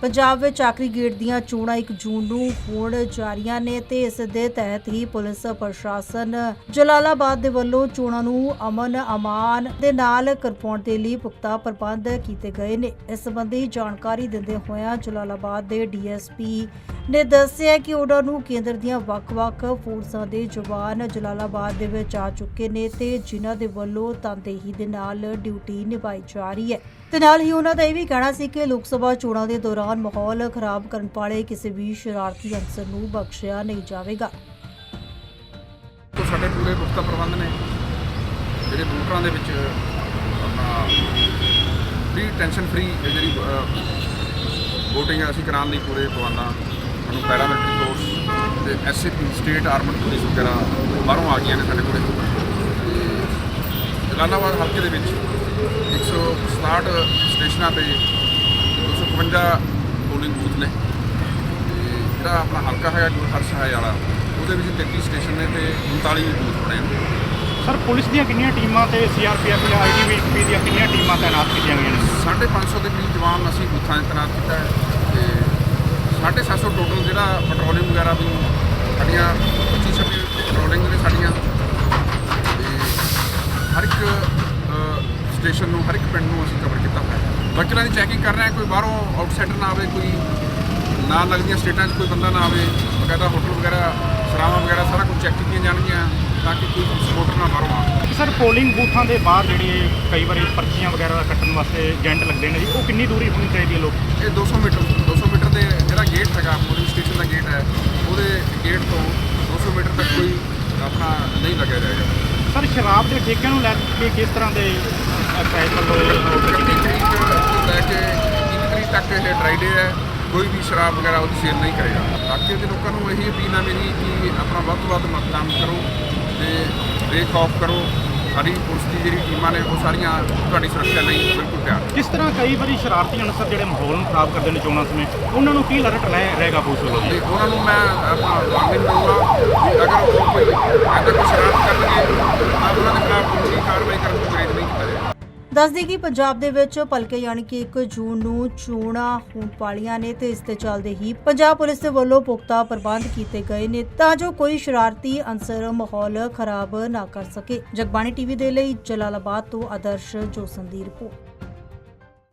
ਪੰਜਾਬ ਵਿੱਚ ਆਖਰੀ ਗੇੜ ਦੀਆਂ ਚੋਣਾਂ 1 ਜੂਨ ਨੂੰ ਹੋਣ ਜਾ ਰਹੀਆਂ ਨੇ ਤੇ ਇਸ ਦੇ ਤਹਿਤ ਹੀ ਪੁਲਿਸ ਪ੍ਰਸ਼ਾਸਨ ਜਲਾਲਾਬਾਦ ਦੇ ਵੱਲੋਂ ਚੋਣਾਂ ਨੂੰ ਅਮਨ ਅਮਾਨ ਦੇ ਨਾਲ ਕਰਵਾਉਣ ਦੇ ਲਈ ਪੁਖਤਾ ਪ੍ਰਬੰਧ ਕੀਤੇ ਗਏ ਨੇ। ਇਸ ਸੰਬੰਧੀ ਜਾਣਕਾਰੀ ਦਿੰਦੇ ਹੋਇਆਂ ਜਲਾਲਾਬਾਦ ਦੇ ਡੀਐਸਪੀ ਨੇ ਦੱਸਿਆ ਕਿ ਉਹਨਾਂ ਨੂੰ ਕੇਂਦਰ ਦੀਆਂ ਵੱਖ-ਵੱਖ ਫੋਰਸਾਂ ਦੇ ਜਵਾਨ ਜਲਾਲਾਬਾਦ ਦੇ ਵਿੱਚ ਆ ਚੁੱਕੇ ਨੇ ਤੇ ਜਿਨ੍ਹਾਂ ਦੇ ਵੱਲੋਂ ਤਨਦੇਹੀ ਦੇ ਨਾਲ ਡਿਊਟੀ ਨਿਭਾਈ ਜਾ ਰਹੀ ਹੈ। ਤੇ ਨਾਲ ਹੀ ਉਹਨਾਂ ਦਾ ਇਹ ਵੀ ਕਹਿਣਾ ਸੀ ਕਿ ਲੋਕ ਸਭਾ ਚੋਣਾਂ ਦੇ ਦੌਰਾਨ ਮਾਹੌਲ ਖਰਾਬ ਕਰਨ ਵਾਲੇ ਕਿਸੇ ਵੀ ਸ਼ਰਾਰਤੀ ਅਨਸਰ ਨੂੰ ਬਖਸ਼ਿਆ ਨਹੀਂ ਜਾਵੇਗਾ। ਤੋਂ ਸਾਡੇ ਪੂਰੇ ਪੁਖਤਾ ਪ੍ਰਬੰਧ ਨੇ, ਜਿਹੜੇ ਵੋਟਰਾਂ ਦੇ ਵਿੱਚ ਆਪਣਾ ਫ੍ਰੀ ਟੈਨਸ਼ਨ ਫ੍ਰੀ ਜਿਹੜੀ VOTING ਅਸੀਂ ਕਰਾਉਣ ਲਈ ਪੂਰੇ ਪ੍ਰਬੰਧਾਂ ਸਾਨੂੰ ਪੈਰਾਮਿਲਟਰੀ ਫੋਰਸ ਤੇ ਐਸਸੀਪੀ ਸਟੇਟ ਆਰਮਡ ਪੁਲਿਸ ਵਗੈਰਾ ਬਾਹਰੋਂ ਆ ਗਈਆਂ ਨੇ ਸਾਡੇ ਕੋਲੇ। ਤੇ ਜਲਾਲਾਬਾਦ ਹਲਕੇ ਦੇ ਵਿੱਚ 167 ਸਟੇਸ਼ਨਾਂ ਤੇ 255 ਪੋਲਿੰਗ ਬੂਥ ਨੇ। ਜਿਹੜਾ ਆਪਣਾ ਹਲਕਾ ਹੈਗਾ ਗੁਰੂ ਹਰਸਹਾਏ ਵਾਲਾ ਉਹਦੇ ਵਿੱਚ 33 ਸਟੇਸ਼ਨ ਨੇ ਤੇ 39 ਬੂਥ ਬਣੇ ਨੇ। ਸਰ ਪੁਲਿਸ ਦੀਆਂ ਕਿੰਨੀਆਂ ਟੀਮਾਂ ਤੇ ਸੀਆਰਪੀਐਫ ਜਾਂ ਆਈਟੀਬੀਪੀ ਦੀਆਂ ਕਿੰਨੀਆਂ ਟੀਮਾਂ ਤਾਇਨਾਤ ਕੀਤੀਆਂ ਗਈਆਂ ਨੇ? 550 ਦੇ ਕਰੀਬ ਜਵਾਨ ਅਸੀਂ ਬੂਥਾਂ 'ਤੇ ਤੈਨਾਤ ਕੀਤਾ ਹੈ ਤੇ 750 ਟੋਟਲ ਜਿਹੜਾ ਪੈਟਰੋਲਿੰਗ ਵਗੈਰਾ ਵੀ ਸਾਡੀਆਂ 25 26 ਪੈਟਰੋਲਿੰਗ ਨੇ ਸਾਡੀਆਂ। ਤੇ ਹਰ ਇੱਕ ਸਟੇਸ਼ਨ ਨੂੰ ਹਰ ਇੱਕ ਪਿੰਡ ਨੂੰ ਅਸੀਂ ਕਵਰ ਕੀਤਾ ਹੋਇਆ। ਵਕੀਲਾਂ ਦੀ ਚੈਕਿੰਗ ਕਰ ਰਹੇ ਹਾਂ ਕੋਈ ਬਾਹਰੋਂ ਆਊਟਸਾਈਡਰ ਨਾ ਆਵੇ ਕੋਈ ਨਾ ਲੱਗਦੀਆਂ ਸਟੇਟਾਂ 'ਚ ਕੋਈ ਬੰਦਾ ਨਾ ਆਵੇ ਬਕਾਇਦਾ ਹੋਟਲ ਵਗੈਰਾ ਸਰਾਵਾਂ ਵਗੈਰਾ ਸਾਰਾ ਕੁਝ ਚੈੱਕ ਕੀਤੀਆਂ ਜਾਣਗੀਆਂ ਤਾਂ ਕਿ ਕੋਈ ਸਪੋਰਟਰ ਨਾ ਆਵੇ। ਸਰ ਪੋਲਿੰਗ ਬੂਥਾਂ ਦੇ ਬਾਹਰ ਜਿਹੜੇ ਕਈ ਵਾਰੀ ਪਰਚੀਆਂ ਵਗੈਰਾ ਕੱਟਣ ਵਾਸਤੇ ਏਜੰਟ ਲੱਗਦੇ ਨੇ ਜੀ ਉਹ ਕਿੰਨੀ ਦੂਰੀ ਹੋਣੀ ਚਾਹੀਦੀ ਹੈ ਲੋਕ? ਇਹ 200 ਮੀਟਰ 200 ਮੀਟਰ ਦੇ ਜਿਹੜਾ ਗੇਟ ਹੈਗਾ ਪੋਲਿੰਗ ਸਟੇਸ਼ਨ ਦਾ ਗੇਟ ਹੈ ਉਹਦੇ ਗੇਟ ਤੋਂ 200 ਮੀਟਰ ਤੱਕ ਕੋਈ ਆਪਣਾ ਨਹੀਂ ਲੱਗਿਆ ਜਾਏਗਾ ਸਰ ਸ਼ਰਾਬ ਦੇ ਠੇਕਿਆਂ ਨੂੰ ਲੈ ਕੇ ਕਿਸ ਤਰ੍ਹਾਂ ਦੇ ਤਰੀਕ ਤੋਂ ਲੈ ਕੇ 1 ਤਰੀਕ ਤੱਕ ਇਹ ਡਰਾਈ ਡੇ ਹੈ ਕੋਈ ਵੀ ਸ਼ਰਾਬ ਵਗੈਰਾ ਉਹਦੀ ਸੇਲ ਨਹੀਂ ਕਰੇਗਾ। ਇਲਾਕੇ ਦੇ ਲੋਕਾਂ ਨੂੰ ਇਹੀ ਅਪੀਲ ਹੈ ਮੇਰੀ ਕਿ ਆਪਣਾ ਵੱਧ ਤੋਂ ਵੱਧ ਮਤਦਾਨ ਕਰੋ ਤੇ ਬ੍ਰੇਕ ਆਫ ਕਰੋ। ਸਾਡੀ ਪੁਲਿਸ ਦੀ ਜਿਹੜੀ ਟੀਮਾਂ ਨੇ ਉਹ ਸਾਰੀਆਂ ਤੁਹਾਡੀ ਸੁਰੱਖਿਆ ਲਈ ਬਿਲਕੁਲ ਤਿਆਰ। ਕਿਸ ਤਰ੍ਹਾਂ ਕਈ ਵਾਰੀ ਸ਼ਰਾਰਤੀ ਅਨਸਰ ਜਿਹੜੇ ਮਾਹੌਲ ਨੂੰ ਖਰਾਬ ਕਰਦੇ ਨੇ ਚੋਣਾਂ ਸਮੇਂ ਉਹਨਾਂ ਨੂੰ ਕੀ ਅਲਰਟ ਲੈ ਰਹੇਗਾ ਪੁਲਿਸ ਵੱਲੋਂ ਜੀ ਤੇ ਉਹਨਾਂ ਨੂੰ ਮੈਂ ਆਪਣਾ ਵਾਰਨਿੰਗ ਦਊਂਗਾ ਕਿ ਅਗਰ ਉਹ ਕੋਈ ਐਸਾ ਕੋਈ ਸ਼ਰਾਰਤ ਕਰਨਗੇ ਤਾਂ ਉਹਨਾਂ ਦੇ ਖਿਲਾਫ ਕਾਨੂੰਨੀ ਕਾਰਵਾਈ ਕਰਨ ਤੋਂ ਗਰੇਜ ਨਹੀਂ ਕੀਤਾ ਜਾਏਗਾ ਦੱਸਦੀ ਕਿ ਪੰਜਾਬ ਦੇ ਵਿੱਚ ਭਲਕੇ ਯਾਨੀ ਕਿ 1 ਜੂਨ ਨੂੰ ਚੋਣਾਂ ਹੋਣ ਵਾਲੀਆਂ ਨੇ ਤੇ ਇਸ ਦੇ ਚੱਲਦੇ ਹੀ ਪੰਜਾਬ ਪੁਲਿਸ ਦੇ ਵੱਲੋਂ ਪੁਖਤਾ ਪ੍ਰਬੰਧ ਕੀਤੇ ਗਏ ਨੇ ਤਾਂ ਜੋ ਕੋਈ ਸ਼ਰਾਰਤੀ ਅਨਸਰ ਮਾਹੌਲ ਖਰਾਬ ਨਾ ਕਰ ਸਕੇ। ਜਗਬਾਣੀ ਟੀਵੀ ਦੇ ਲਈ ਜਲਾਲਾਬਾਦ ਤੋਂ ਆਦਰਸ਼ ਜੋਸਨ ਦੀ ਰਿਪੋਰਟ।